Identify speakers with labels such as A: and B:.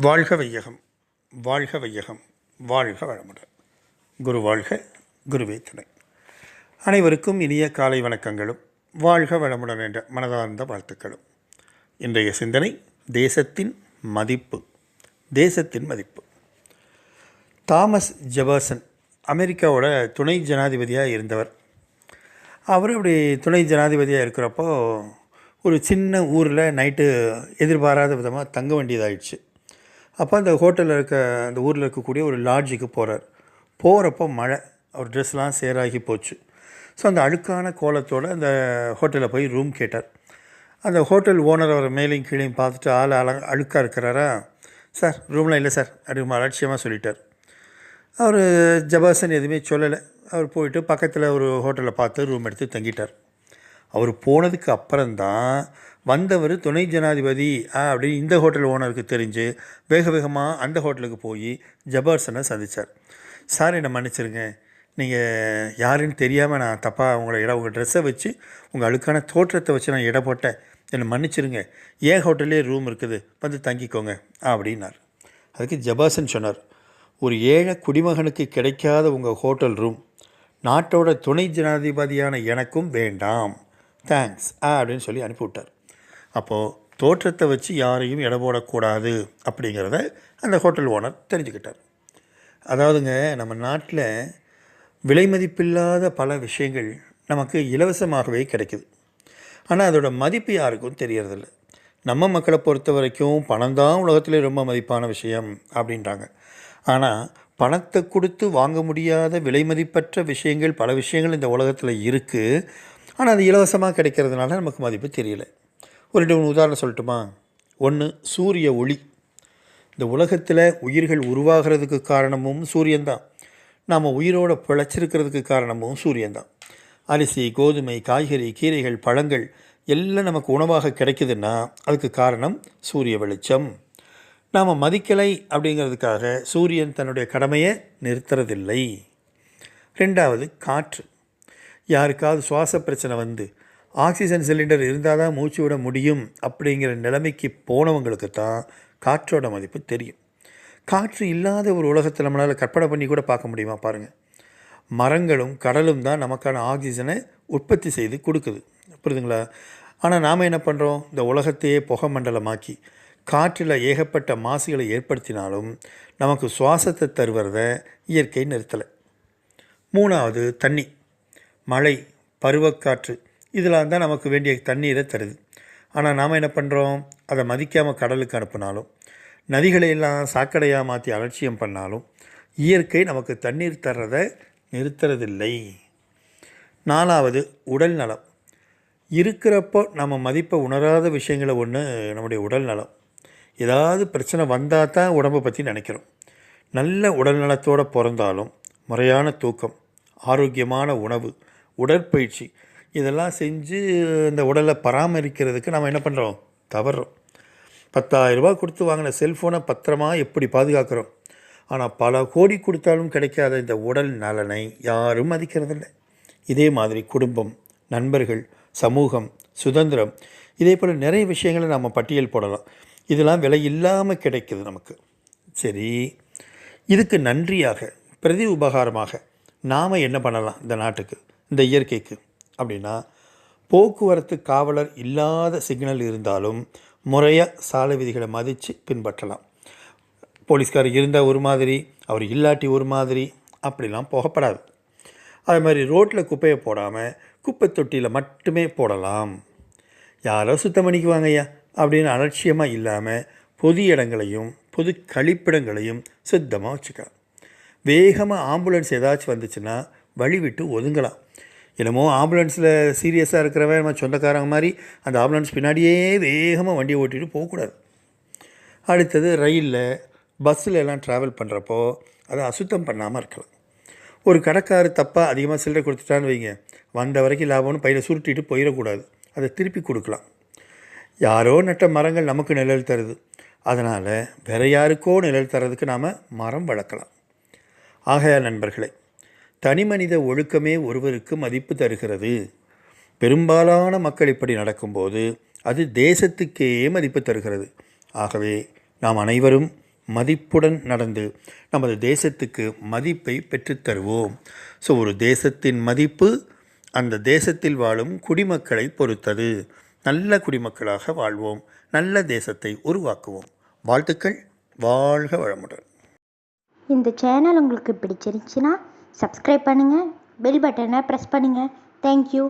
A: வாழ்க வையகம் வாழ்க வையகம் வாழ்க வளமுடன் குரு வாழ்க குருவே துணை. அனைவருக்கும் இனிய காலை வணக்கங்களும் வாழ்க வளமுடன் என்ற மனதார்ந்த வாழ்த்துக்களும். இன்றைய சிந்தனை தேசத்தின் மதிப்பு தேசத்தின் மதிப்பு. தாமஸ் ஜெபர்சன் அமெரிக்காவோட துணை ஜனாதிபதியாக இருந்தவர். அவர் அப்படி துணை ஜனாதிபதியாக இருக்கிறப்போ ஒரு சின்ன ஊரில் நைட்டு எதிர்பாராத விதமாக தங்க வேண்டியதாகிடுச்சு அப்போ அந்த ஹோட்டலில் இருக்க அந்த ஊரில் இருக்கக்கூடிய ஒரு லாட்ஜுக்கு போகிறார் போகிறப்போ மழை அவர் ட்ரெஸ்லாம் சேராகி போச்சு. ஸோ அந்த அழுக்கான கோலத்தோடு அந்த ஹோட்டலில் போய் ரூம் கேட்டார். அந்த ஹோட்டல் ஓனர் அவர் மேலேயும் கீழேயும் பார்த்துட்டு ஆள் அழ அழுக்காக இருக்கிறாரா? சார் ரூம்லாம் இல்லை சார் அப்படின்னு அலட்சியமாக சொல்லிட்டார். அவர் ஜபாசன் எதுவுமே சொல்லலை. அவர் போயிட்டு பக்கத்தில் ஒரு ஹோட்டலில் பார்த்து ரூம் எடுத்து தங்கிட்டார். அவர் போனதுக்கு அப்புறம்தான் வந்தவர் துணை ஜனாதிபதி ஆ அப்படின்னு இந்த ஹோட்டல் ஓனருக்கு தெரிஞ்சு வேக வேகமாக அந்த ஹோட்டலுக்கு போய் ஜபார்சனை சந்தித்தார் சார் என்னை மன்னிச்சிருங்க. நீங்கள் யாருன்னு தெரியாமல் நான் தப்பாக உங்களை இடம் உங்கள் ட்ரெஸ்ஸை வச்சு உங்கள் அழுக்கான தோற்றத்தை வச்சு நான் இடம் போட்டேன். என்னை மன்னிச்சிருங்க. ஏன் ஹோட்டல்லே ரூம் இருக்குது. வந்து தங்கிக்கோங்க அப்படின்னார். அதுக்கு ஜபாசன் சொன்னார் ஒரு ஏழை குடிமகனுக்கு கிடைக்காத உங்கள் ஹோட்டல் ரூம் நாட்டோட துணை ஜனாதிபதியான எனக்கும் வேண்டாம். தேங்க்ஸ் ஆ அப்படின்னு சொல்லி அனுப்பிவிட்டார். அப்போது தோற்றத்தை வச்சு யாரையும் எடை போடக்கூடாது அப்படிங்கிறத அந்த ஹோட்டல் ஓனர் தெரிஞ்சுக்கிட்டார். அதாவதுங்க நம்ம நாட்டில் விலை மதிப்பில்லாத பல விஷயங்கள் நமக்கு இலவசமாகவே கிடைக்குது. ஆனால் அதோட மதிப்பு யாருக்கும் தெரியறதில்ல. நம்ம மக்களை பொறுத்த வரைக்கும் பணம் தான் உலகத்திலே ரொம்ப மதிப்பான விஷயம் அப்படின்றாங்க. ஆனால் பணத்தை கொடுத்து வாங்க முடியாத விலை மதிப்பற்ற விஷயங்கள் பல விஷயங்கள் இந்த உலகத்தில் இருக்குது ஆனால் அது இலவசமாக கிடைக்கிறதுனால நமக்கு மதிப்பு தெரியல. ஒரு ரெண்டு மூணு உதாரணம் சொல்லட்டுமா? ஒன்று சூரிய ஒளி. இந்த உலகத்தில் உயிர்கள் உருவாகிறதுக்கு காரணமும் சூரியன்தான். நாம் உயிரோட பிழைச்சிருக்கிறதுக்கு காரணமும் சூரியன்தான். அரிசி கோதுமை காய்கறி கீரைகள் பழங்கள் எல்லாம் நமக்கு உணவாக கிடைக்குதுன்னா அதுக்கு காரணம் சூரிய வெளிச்சம். நாம் மதிக்கலை அப்படிங்கிறதுக்காக சூரியன் தன்னுடைய கடமையை நிறுத்துறதில்லை. ரெண்டாவது காற்று. யாருக்காவது சுவாச பிரச்சனை வந்து ஆக்சிஜன் சிலிண்டர் இருந்தால் தான் மூச்சு விட முடியும் அப்படிங்கிற நிலைமைக்கு போனவங்களுக்கு தான் காற்றோட மதிப்பு தெரியும். காற்று இல்லாத ஒரு உலகத்தை நம்மளால் கற்பனை பண்ணி கூட பார்க்க முடியுமா பாருங்கள் மரங்களும் கடலும் தான் நமக்கான ஆக்சிஜனை உற்பத்தி செய்து கொடுக்குது. புரியுதுங்களா? ஆனால் நாம் என்ன பண்ணுறோம் இந்த உலகத்தையே புகை மண்டலமாக்கி காற்றில் ஏகப்பட்ட மாசுகளை ஏற்படுத்தினாலும் நமக்கு சுவாசத்தை தருவதை இயற்கை நிறுத்தலை. மூணாவது தண்ணி. மழை பருவக்காற்று. இதெல்லாம் தான் நமக்கு வேண்டிய தண்ணீரை தருது. ஆனால் நாம் என்ன பண்ணுறோம் அதை மதிக்காமல் கடலுக்கு அனுப்பினாலும் நதிகளை எல்லாம் சாக்கடையாக மாற்றி அலட்சியம் பண்ணாலும் இயற்கை நமக்கு தண்ணீர் தர்றதை நிறுத்துறதில்லை. நாலாவது உடல் நலம். இருக்கிறப்போ நம்ம மதிப்பை உணராத விஷயங்களை ஒன்று நம்முடைய உடல் நலம். ஏதாவது பிரச்சனை வந்தால் தான் உடம்பை பற்றி நினைக்கிறோம். நல்ல உடல் நலத்தோடு பிறந்தாலும் முறையான தூக்கம் ஆரோக்கியமான உணவு உடற்பயிற்சி இதெல்லாம் செஞ்சு இந்த உடலை பராமரிக்கிறதுக்கு நம்ம என்ன பண்ணுறோம் தவறுறோம் பத்தாயிரரூபா கொடுத்து வாங்கின செல்ஃபோனை பத்திரமா எப்படி பாதுகாக்கிறோம்? ஆனால் பல கோடி கொடுத்தாலும் கிடைக்காத இந்த உடல் நலனை யாரும் மதிக்கிறதில்ல. இதே மாதிரி குடும்பம் நண்பர்கள் சமூகம் சுதந்திரம் இதே போல் நிறைய விஷயங்களை நம்ம பட்டியல் போடலாம். இதெல்லாம் விலை இல்லாமல் கிடைக்குது நமக்கு. சரி இதுக்கு நன்றியாக பிரதி உபகாரமாக நாம் என்ன பண்ணலாம் இந்த நாட்டுக்கு இந்த இயற்கைக்கு? அப்படின்னா போக்குவரத்து காவலர் இல்லாத சிக்னல் இருந்தாலும் முறையாக சாலை விதிகளை மதித்து பின்பற்றலாம். போலீஸ்கார் இருந்தால் ஒரு மாதிரி அவர் இல்லாட்டி ஒரு மாதிரி அப்படிலாம் போகப்படாது. அது மாதிரி ரோட்டில் குப்பையை போடாமல் குப்பை தொட்டியில் மட்டுமே போடலாம். யாரோ சுத்தம் பண்ணிக்குவாங்கய்யா அப்படின்னு அலட்சியமாக இல்லாமல் பொது இடங்களையும் பொது கழிப்பிடங்களையும் சுத்தமாக வச்சுக்கலாம். வேகமாக ஆம்புலன்ஸ் ஏதாச்சும் வந்துச்சுன்னா வழி விட்டு ஒதுங்கலாம். என்னமோ ஆம்புலன்ஸில் சீரியஸாக இருக்கிறவன் நம்ம சொந்தக்காரங்க மாதிரி அந்த ஆம்புலன்ஸ் பின்னாடியே வேகமாக வண்டியை ஓட்டிகிட்டு போகக்கூடாது. அடுத்தது ரயிலில் பஸ்ஸில் எல்லாம் ட்ராவல் பண்ணுறப்போ அதை அசுத்தம் பண்ணாமல் இருக்கலாம். ஒரு கடைக்காரர் தப்பாக அதிகமாக சில்லறை கொடுத்துட்டான்னு வைங்க. வந்த வரைக்கும் லாபம்னு பையில் சுருட்டிட்டு போயிடக்கூடாது. அதை திருப்பி கொடுக்கலாம். யாரோ நட்ட மரங்கள் நமக்கு நிழல் தருது. அதனால் வேற யாருக்கோ நிழல் தரதுக்கு நாம் மரம் வளர்க்கலாம். ஆகையால் நண்பர்களே தனிமனித ஒழுக்கமே ஒருவருக்கு மதிப்பு தருகிறது. பெரும்பாலான மக்கள் இப்படி நடக்கும்போது அது தேசத்துக்கே மதிப்பு தருகிறது. ஆகவே நாம் அனைவரும் மதிப்புடன் நடந்து நமது தேசத்துக்கு மதிப்பை பெற்றுத்தருவோம் ஸோ ஒரு தேசத்தின் மதிப்பு அந்த தேசத்தில் வாழும் குடிமக்களை பொறுத்தது. நல்ல குடிமக்களாக வாழ்வோம். நல்ல தேசத்தை உருவாக்குவோம். வாழ்த்துக்கள். வாழ்க வளமுடன்.
B: இந்த சேனல் உங்களுக்கு பிடிச்சிருந்துச்சுன்னா சப்ஸ்கிரைப் பண்ணுங்கள் பெல் பட்டனை ப்ரெஸ் பண்ணுங்கள் தேங்க்யூ